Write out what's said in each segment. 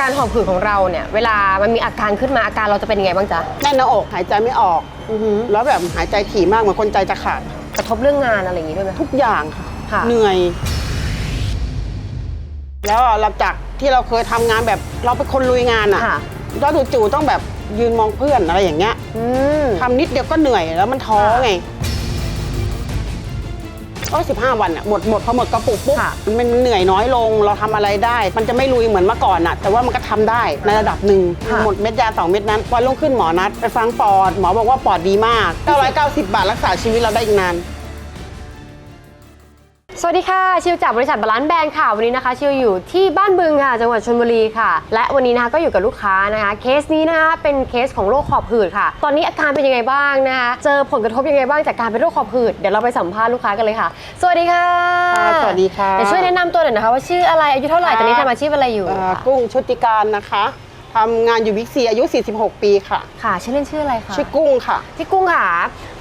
การหอบหืดของเราเนี่ย เวลามันมีอาการขึ้นมาอาการเราจะเป็นยังไงบ้างจ๊ะ แน่นหน้าอกหายใจไม่ออกอือหือ แล้วแบบหายใจถี่มากเหมือนคนใจจะขาดกระทบเรื่องงานอะไรอย่างงี้ด้วยไหม ทุกอย่างค่ะ ค่ะ เหนื่อย แล้วหลังจากที่เราเคยทำงานแบบเราเป็นคนลุยงานอะค่ะ แล้วจู่ๆต้องแบบยืนมองเพื่อนอะไรอย่างเงี้ยอืม ทำนิดเดียวก็เหนื่อยแล้วมันท้อค่ะไง ก็สิบห้าวันอะหมดหมดพอหมดกระปุกปุ๊บค่ะมันเหนื่อยน้อยลงเราทำอะไรได้ มันจะไม่ลุยเหมือนเมื่อก่อนอะแต่ว่ามันก็ทำได้ในระดับหนึ่งค่ะ หมดเม็ดยาสองเม็ดนั้นวันรุ่งขึ้นหมอนัด ไปฟังปอดหมอบอกว่าปอดดีมาก 990 บาทรักษาชีวิตเราได้อีกนาน สวัสดีค่ะ ชิวจากบริษัทบาลานซ์แบรนด์ค่ะ วันนี้นะคะ ชิวอยู่ที่บ้านบึงค่ะ จังหวัดชลบุรีค่ะ และวันนี้นะคะก็อยู่กับลูกค้านะคะ เคสนี้นะคะเป็นเคสของโรคขอบหืดค่ะ ตอนนี้อาการเป็นยังไงบ้างนะคะ เจอผลกระทบยังไงบ้างจากการเป็นโรคขอบหืด เดี๋ยวเราไปสัมภาษณ์ลูกค้ากันเลยค่ะ สวัสดีค่ะค่ะสวัสดีค่ะ เดี๋ยวช่วยแนะนำตัวหน่อยนะคะว่าชื่ออะไร อายุเท่าไหร่ ตอนนี้ทำอาชีพอะไรอยู่เอ่อค่ะกุ้งชุติการนะคะ ทำงานอยู่บิ๊กซีอายุ 46 ปีค่ะ ค่ะชื่อเล่นชื่ออะไรคะชื่อกุ้งค่ะ พี่กุ้งค่ะ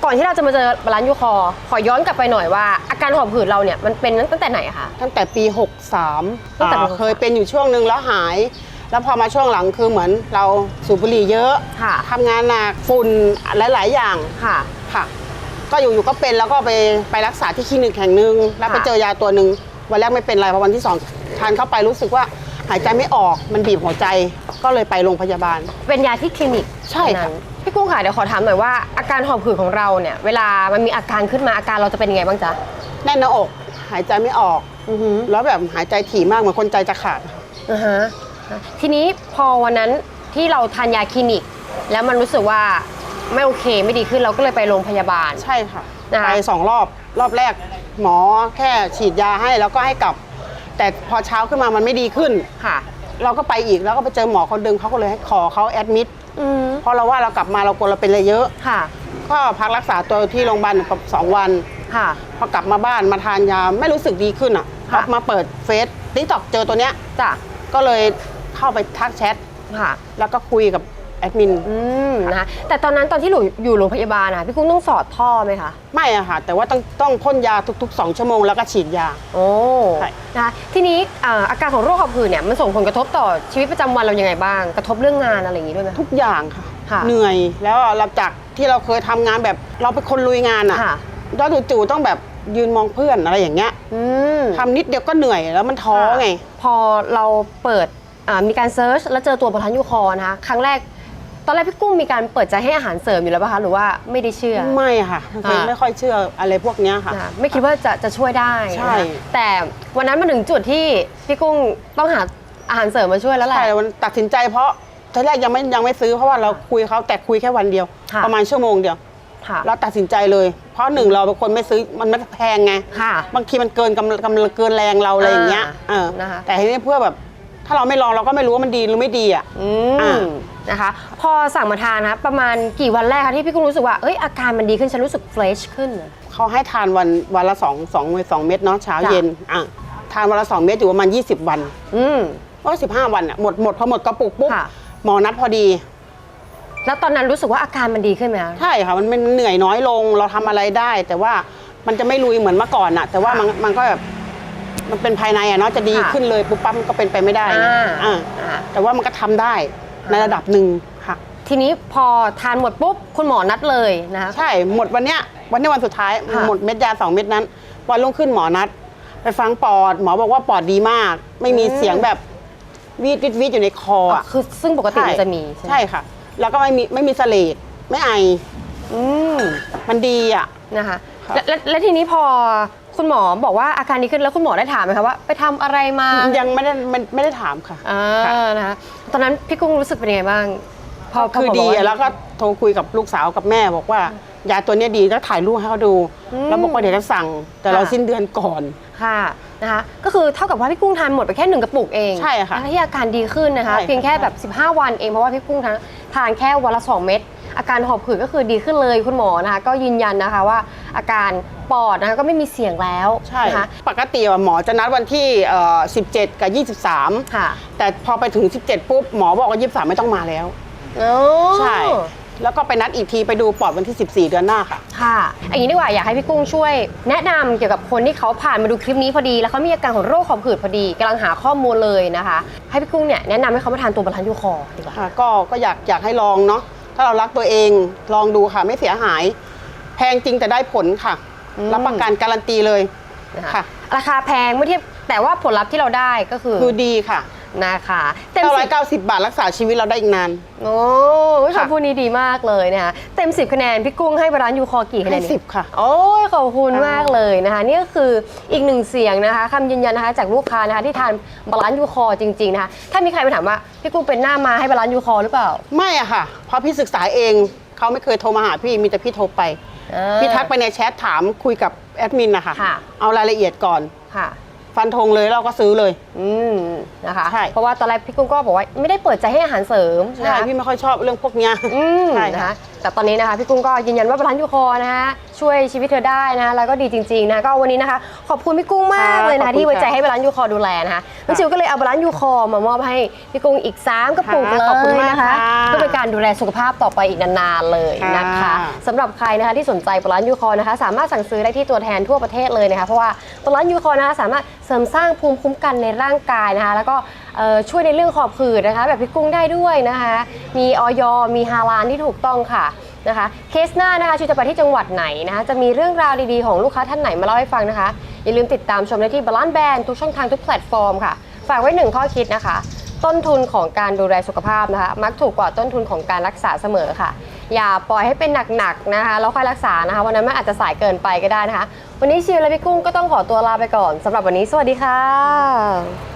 ก่อนที่เราจะมาเจอบาลานซ์ยูคอ ขอย้อนกลับไปหน่อยว่า อาการหอบหืดเราเนี่ยมันเป็นตั้งแต่ไหนอะคะ ตั้งแต่ปี 63ตั้งแต่ปีอ่าเคยเป็นอยู่ช่วงหนึ่งแล้วหาย แล้วพอมาช่วงหลังคือเหมือนเราสูบบุหรี่เยอะค่ะ ทำงานหนักฝุ่นหลาย ๆ อย่างค่ะ ค่ะ ก็อยู่ๆก็เป็นแล้วก็ไปไปรักษาที่คลินิกแห่งหนึ่งแล้วไปค่ะ เจอยาตัวหนึ่งวันแรกไม่เป็นไรพอวันที่สองทานเข้าไปรู้สึกว่า หายใจไม่ออกมันบีบหัวใจก็เลยไปโรงพยาบาล เป็นยาที่คลินิกใช่ค่ะ นั้นพี่กุ้งค่ะเดี๋ยวขอถามหน่อยว่าอาการหอบหืดของเราเนี่ย เวลามันมีอาการขึ้นมาอาการเราจะเป็นยังไงบ้างจ๊ะแน่นหน้าอก หายใจไม่ออกอือหือแล้วแบบหายใจถี่มากเหมือนคนใจจะขาดอ่าฮะทีนี้พอวันนั้นที่เราทานยาคลินิก แล้วมันรู้สึกว่าไม่โอเคไม่ดีขึ้นเราก็เลยไปโรงพยาบาล ใช่ค่ะนะคะ ไปสองรอบรอบแรก หมอแค่ฉีดยาให้แล้วก็ให้กลับ แต่พอเช้าขึ้นมามันไม่ดีขึ้น ค่ะ เราก็ไปอีกแล้วก็ไปเจอหมอคนดึงเขาก็เลยให้ขอเขาแอดมิดอืมเพราะเราว่าเรากลับมาเรากลัวเราเป็นอะไรเยอะ ค่ะ ก็พักรักษาตัวที่โรงพยาบาลกับสองวัน ค่ะ พอกลับมาบ้านมาทานยาไม่รู้สึกดีขึ้นอะพค่ะ อมาเปิดเฟซติ๊กต็อกเจอตัวเนี้ย จ้ะก็เลยเข้าไปทักแชท ค่ะ แล้วก็คุยกับ แอดมิน อืมนะคะแต่ตอนนั้นตอนที่หนูอยู่โรงพยาบาลนะพี่กุ้งต้องสอดท่อไหมคะไม่อะค่ะ แต่ว่าต้องต้องพ่นยาทุก ๆ 2 ชั่วโมงแล้วก็ฉีดยา โอ้ใช่ นะคะทีนี้อ่าอาการของโรคหอบหืดเนี่ยมันส่งผลกระทบต่อชีวิตประจำวันเรายังไงบ้าง กระทบเรื่องงานอะไรอย่างงี้ด้วยไหมทุกอย่างค่ะ ค่ะ เหนื่อยแล้วหลังจากที่เราเคยทำงานแบบเราเป็นคนลุยงานอะค่ะ แล้วจู่ๆต้องแบบยืนมองเพื่อนอะไรอย่างเงี้ยอืม ทำนิดเดียวก็เหนื่อยแล้วมันท้อไง พอเราเปิดอ่ามีการเซิร์ชแล้วเจอตัวประธานยูคอนะคะครั้งแรกต อนแรกพี่กุ้งมีการเปิดใจให้อาหารเสริมอยู่แล้วป่ะคะหรือว่าไม่ได้เชื่อ ไม่ค่ะไม่อ่า ไม่ค่อยเชื่ออะไรพวกเนี้ยค่ะ นะคะไม่คิดว่าจะจะช่วยได้ใช่ นะคะแต่วันนั้นมาถึงจุดที่พี่กุ้งต้องหาอาหารเสริมมาช่วยแล้วแหละ ใช่วันตัดสินใจเพราะทีแรกยังไม่ยังไม่ซื้อเพราะว่าเราคุยเขาแต่คุยแค่วันเดียว ค่ะ ประมาณชั่วโมงเดียว ค่ะ เราตัดสินใจเลย เพราะหนึ่งเราเป็นคนไม่ซื้อมันไม่แพงไง ค่ะ บางทีมันเกินกำลังกำลังเกินแรงเราอะไรอย่างเงี้ยอ่าเออนะคะ แต่ทีนี้เพื่อแบบ ถ้าเราไม่ลองเราก็ไม่รู้ว่ามันดีหรือไม่ดีอะ อือ่ามนะคะ พอสั่งมาทานนะประมาณกี่วันแรกคะที่พี่กุ้งรู้สึกว่าเอ้ยอาการมันดีขึ้นฉันรู้สึกเฟรชขึ้นอะเขาให้ทานวันวันละสองสองสองเม็ดเนาะเช้าจ้ะ เย็นอะทานวันละสองเม็ดอยู่ประมาณ 20 วันอืม ก็สิบห้าวันอะหมดหมดพอหมดกระปุกปุ๊บค่ะ หมอนัดพอดี แล้วตอนนั้นรู้สึกว่าอาการมันดีขึ้นไหมคะ ใช่ค่ะมันมันเหนื่อยน้อยลงเราทำอะไรได้ แต่ว่ามันจะไม่ลุยเหมือนเมื่อก่อนอะแต่ว่ามันมันก็แบบ มันเป็นภายในอะเนาะจะดีค่ะขึ้นเลยปุ๊บปั๊บมันก็เป็นไปไม่ได้นะอ่า อ่าอ่าแต่ว่ามันก็ทำได้ในระดับหนึ่งค่ะ ทีนี้พอทานหมดปุ๊บคุณหมอนัดเลยนะคะ ใช่ หมดวันเนี้ยวันนี้วันสุดท้าย ค่ะ หมดเม็ดยาสองเม็ดนั้น วันรุ่งขึ้นหมอนัด ไปฟังปอด หมอบอกว่าปอดดีมาก ไม่มีอืมเสียงแบบวีดวิดวิดอยู่ในคออ๋ออะคือซึ่งปกติมันจะมีใช่ไหมใช่ค่ะ แล้วก็ไม่มีไม่มีเสลดไม่ไออืม มันดีอะนะคะครับและและและทีนี้พอ คุณหมอบอกว่าอาการดีขึ้นแล้วคุณหมอได้ถามไหมคะว่าไปทำอะไรมา ยังไม่ได้ไม่ไม่ได้ถามค่ะ อ่านะคะตอนนั้นพี่กุ้งรู้สึกเป็นยังไงบ้างพอพคือหมดีบกาแล้วก็โทรคุยกับลูกสาวกับแม่บอกว่ายาตัวเนี้ยดีแล้วถ่ายรูปให้เขาดูอืมแล้วบอกว่าเดี๋ยวจะสั่ง แต่เราค่ะสิ้นเดือนก่อน ค่ะนะคะก็คือเท่ากับว่าพี่กุ้งทานหมดไปแค่หนึ่งกระปุกเองใช่ค่ะแล้วที่อาการดีขึ้นนะคะ ใช่ค่ะ เพียงแค่แบบ 15 วันเองเพราะว่าพี่กุ้งทานทานแค่วันละ 2 เม็ดอาการหอบหืดก็คือดีขึ้นเลยคุณหมอนะคะก็ยืนยันนะคะว่าอาการ ปอดนะคะก็ไม่มีเสียงแล้วใช่นะคะ ปกติอะหมอจะนัดวันที่เอ่อ17 กับ 23 ค่ะ แต่พอไปถึง 17 ปุ๊บ หมอบอกว่า 23 ไม่ต้องมาแล้ว โอ้ใช่ แล้วก็ไปนัดอีกทีไปดูปอดวันที่ 14 เดือนหน้าค่ะ ค่ะอย่างนี้ดีกว่าอยากให้พี่กุ้งช่วย แนะนำเกี่ยวกับคนที่เขาผ่านมาดูคลิปนี้พอดี แล้วเขามีอาการของโรคหอบหืดพอดีกำลังหาข้อมูลเลยนะคะ ให้พี่กุ้งเนี่ยแนะนำให้เขามาทานตัวบาลานซ์ยูคอร์ดีกว่า ค่ะก็ก็อยากอยากให้ลองเนาะถ้าเรารักตัวเองลองดูค่ะไม่เสียหาย แพงจริงแต่ได้ผลค่ะ อืม รับประกันการันตีเลย นะคะค่ะ ราคาแพงเมื่อเทียบแต่ว่าผลลัพธ์ที่เราได้ก็คือคือดีค่ะนะคะเต็มสิบ990 บาทรักษาชีวิตเราได้อีกนาน โอ้ยค่ะคำพูดนี้ดีมากเลยนะคะเต็ม10คะแนนพี่กุ้งให้บาลานซ์ยูคอร์กี่คะแนให้นดี สิบค่ะ โอ้ยขอบคุณค่ะมากเลยนะคะนี่ก็คืออีกหนึ่งเสียงนะคะคำยืนยันนะคะจากลูกค้านะคะที่ทานบาลานซ์ยูคอร์จริงๆนะคะถ้ามีใครไปถามว่าพี่กุ้งเป็นหน้ามาให้บาลานซ์ยูคอร์หรือเปล่า ไม่อะค่ะ เพราะพี่ศึกษาเองเขาไม่เคยโทรมาหาพี่มีแต่พี่โทรไป อ่าพี่ทักไปในแชทถามคุยกับแอดมินนะคะค่ะ เอารายละเอียดก่อน ค่ะ ฟันธงเลยเราก็ซื้อเลย อืมนะคะ ใช่ เพราะว่าตอนแรกพี่กุ้งก็บอกว่าไม่ได้เปิดใจให้อาหารเสริมนะใช่คะพี่ไม่ค่อยชอบเรื่องพวกเนี้ย อืมใช่นะค่ะคะแต่ตอนนี้นะคะพี่กุ้งก็ยืนยันว่าบาลานซ์ยูคอร์นะคะช่วยชีวิตเธอได้นะคะแล้วก็ดีจริงๆนะก็วันนี้นะคะ ขอบคุณพี่กุ้งมากค่ะเลยนะขอบคะคุณที่ไว้ใจค่ะให้บาลานซ์ยูคอร์ดูแลนะคะน้องจิวก็เลยเอาบาลานซ์ยูคอร์มามอบให้พี่กุ้งอีก3กระปุกค่ะเลขอบคุณยมากนะคะค่ะเพื่อเป็นการดูแลสุขภาพต่อไปอีกนานๆเลยนะคะค่ะสำหรับใครนะคะที่สนใจบาลานซ์ยูคอร์นะคะ สามารถสั่งซื้อได้ที่ตัวแทนทั่วประเทศเลยนะคะเพราะว่าบาลานซ์ยูคอร์นะคะสามารถเสริมสร้างภูมิคุ้มกันในร่างกายนะคะแล้วก็เอ่อช่วยในเรื่องขอบผืดนะคะ แบบพี่กุ้งได้ด้วยนะคะ มีออยมีฮาลานที่ถูกต้องค่ะนะคะ เคสหน้านะคะชูจะไปที่จังหวัดไหนนะคะจะมีเรื่องราวดีๆของลูกค้าท่านไหนมาเล่าให้ฟังนะคะ อย่าลืมติดตามชมได้ที่บาลานซ์แบรนด์ทุกช่องทางทุกแพลตฟอร์มค่ะ ฝากไว้หนึ่งข้อคิดนะคะ ต้นทุนของการดูแลสุขภาพนะคะ มักถูกกว่าต้นทุนของการรักษาเสมอค่ะ อย่าปล่อยให้เป็นหนักๆนะคะแล้วค่อยรักษานะคะวันนั้นมันอาจจะสายเกินไปก็ได้นะคะ วันนี้ชิวและพี่กุ้งก็ต้องขอตัวลาไปก่อนสำหรับวันนี้ สวัสดีค่ะ